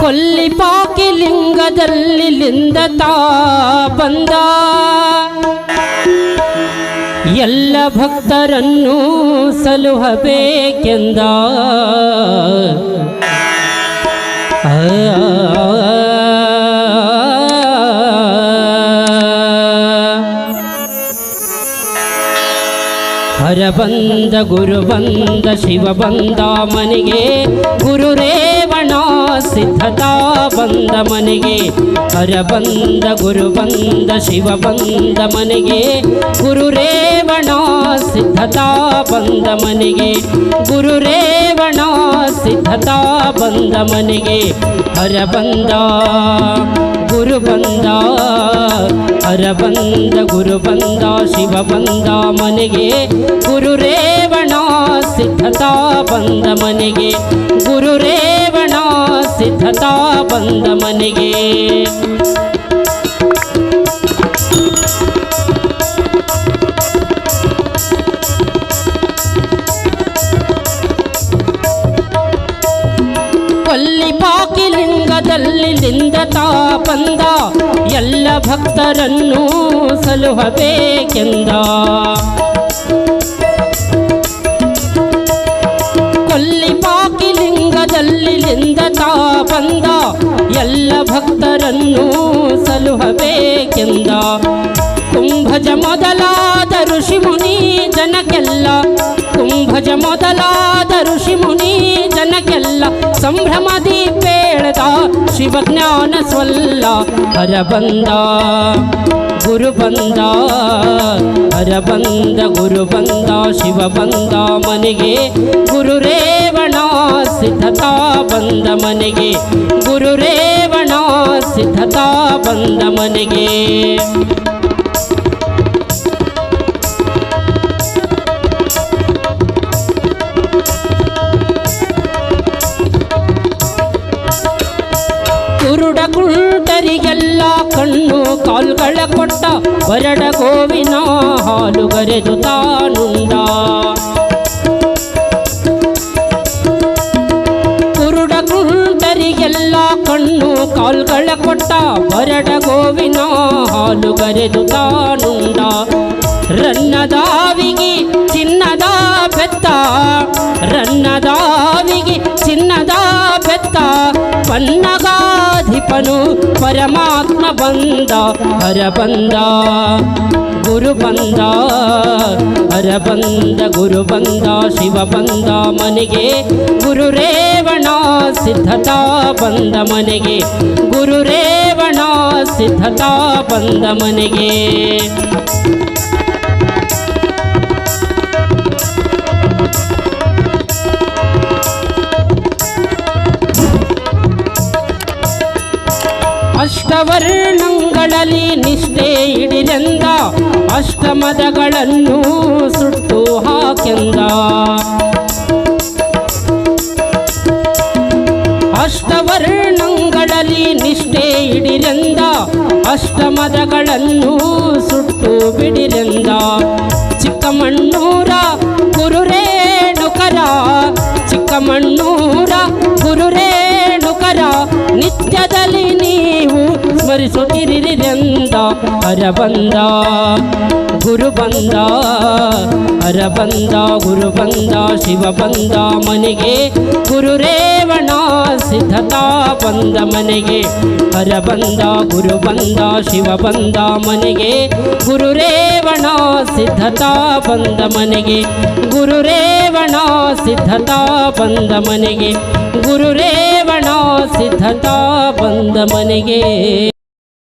ಕೊಲ್ಲಿಪಾಕಿ ಲಿಂಗದಲ್ಲಿ ಲಿಂದ ತಾ ಬಂದ. ಎಲ್ಲ ಭಕ್ತರನ್ನು ಸಲುಹಬೇಕೆಂದ. ಹರ ಬಂದ ಗುರು ಬಂದ ಶಿವ ಬಂದ ಮನೆಗೆ, ಗುರು ರೇವಣ ಸಿದ್ಧತಾ ಬಂದ ಮನೆಗೆ. ಹರ ಬಂದ ಗುರು ಬಂದ ಶಿವ ಬಂದ ಮನೆಗೆ, ಗುರು ರೇವಣ ಸಿದ್ಧತಾ ಬಂದ ಮನೆಗೆ. ಗುರು ರೇವಣ ಸಿದ್ಧತಾ ಬಂದ ಮನೆಗೆ, ಹರ ಬಂದ ಗುರು ಬಂದ, ಹರ ಬಂದ, ಗುರು ಬಂದ, ಶಿವ ಬಂದ ಮನೆಗೆ. ಗುರು ರೇವಣ ಸಿದ್ಧತಾ ಬಂದ ಮನೆಗೆ. ಗುರು ರೇವಣ ಸಿದ್ಧತಾ ಬಂದ ಮನೆಗೆ. ಲಿಂಗದಲ್ಲಿ ತಾ ಬಂದ ಎಲ್ಲ ಭಕ್ತರನ್ನು ಸಲುಹಬೇಕೆಂದ. ಮೊದಲಾದ ಋಷಿ ಮುನಿ ಜನಕ್ಕೆಲ್ಲ ಸಂಭ್ರಮದಿ ಬೇಳದ ಶಿವಜ್ಞಾನ ಸ್ವಲ್ಲ. ಹರ ಬಂದ, ಗುರು ಬಂದ, ಹರ ಬಂದ, ಗುರು ಬಂದ, ಶಿವ ಬಂದ ಮನೆಗೆ. ಗುರು ರೇವಣ ಸಿದ್ಧತಾ ಬಂದ ಮನೆಗೆ. ಗುರು ರೇವಣ ಸಿದ್ಧತಾ ಬಂದ ಮನೆಗೆ. ಕುಂಟರಿಗೆಲ್ಲ ಕಣ್ಣು ಕಾಲ್ಗಳ ಕೊಟ್ಟ ವರಡ ಗೋವಿನ ಹಾಲು ಕರೆದು ತಾನುಂಡ ಕುರುಡ ಕುಂಟರಿಗೆಲ್ಲ ಕಣ್ಣು ಕಾಲ್ಗಳ ಕೊಟ್ಟ ವರಡ ಗೋವಿನ ಹಾಲು ಕರೆದು ತಾನುಂಡ ರನ್ನದಾವಿಗಿ ಪನ್ನಗಾಧಿಪನು ಪರಮಾತ್ಮ ಬಂದ, ಹರ ಬಂದ, ಗುರು ಬಂದ, ಹರ ಬಂದ, ಗುರು ಬಂದ, ಶಿವ ಬಂದ ಮನೆಗೆ. ಗುರು ರೇವಣ ಸಿದ್ಧತಾ ಬಂದ ಮನೆಗೆ. ಗುರು ರೇವಣ ಸಿದ್ಧತಾ ಬಂದ ಮನೆಗೆ. ಅಷ್ಟವರ್ಣಗಳಲ್ಲಿ ನಿಷ್ಠೆ ಹಿಡಿದೆಂದ ಅಷ್ಟಮದಗಳನ್ನು ಸುಟ್ಟು ಹಾಕೆಂದ. ಅಷ್ಟವರ್ಣಗಳಲ್ಲಿ ನಿಷ್ಠೆ ಹಿಡಿದೆಂದ ಅಷ್ಟಮದಗಳನ್ನು ಸುಟ್ಟು ಬಿಡಿರೆಂದ ಚಿಕ್ಕಮಣ್ಣೂರ ಗುರುರೇಣುಕರ ಸ್ಮರಿಸುತ್ತಿರಿರೆಂದ ಹರ ಬಂದ, ಗುರು ಬಂದ ಹರ गुरु ಬಂದ, ಶಿವ ಬಂದ ಮನೆಗೆ. ಗುರು ರೇವಣ ಸಿದ್ಧತಾ ಬಂದ ಮನೆಗೆ. ಹರ ಬಂದ, ಗುರು ಬಂದ, ಶಿವ ಬಂದ ಮನೆಗೆ. ಗುರು ರೇವಣ ಸಿದ್ಧತಾ ಬಂದ ಮನೆಗೆ. ಗುರು ರೇವಣ ಸಿದ್ಧತಾ ಬಂದ ಮನೆಗೆ. ಗುರು ರೇವಣ ಸಿದ್ಧತಾ ಬಂದ ಮನೆಗೆ.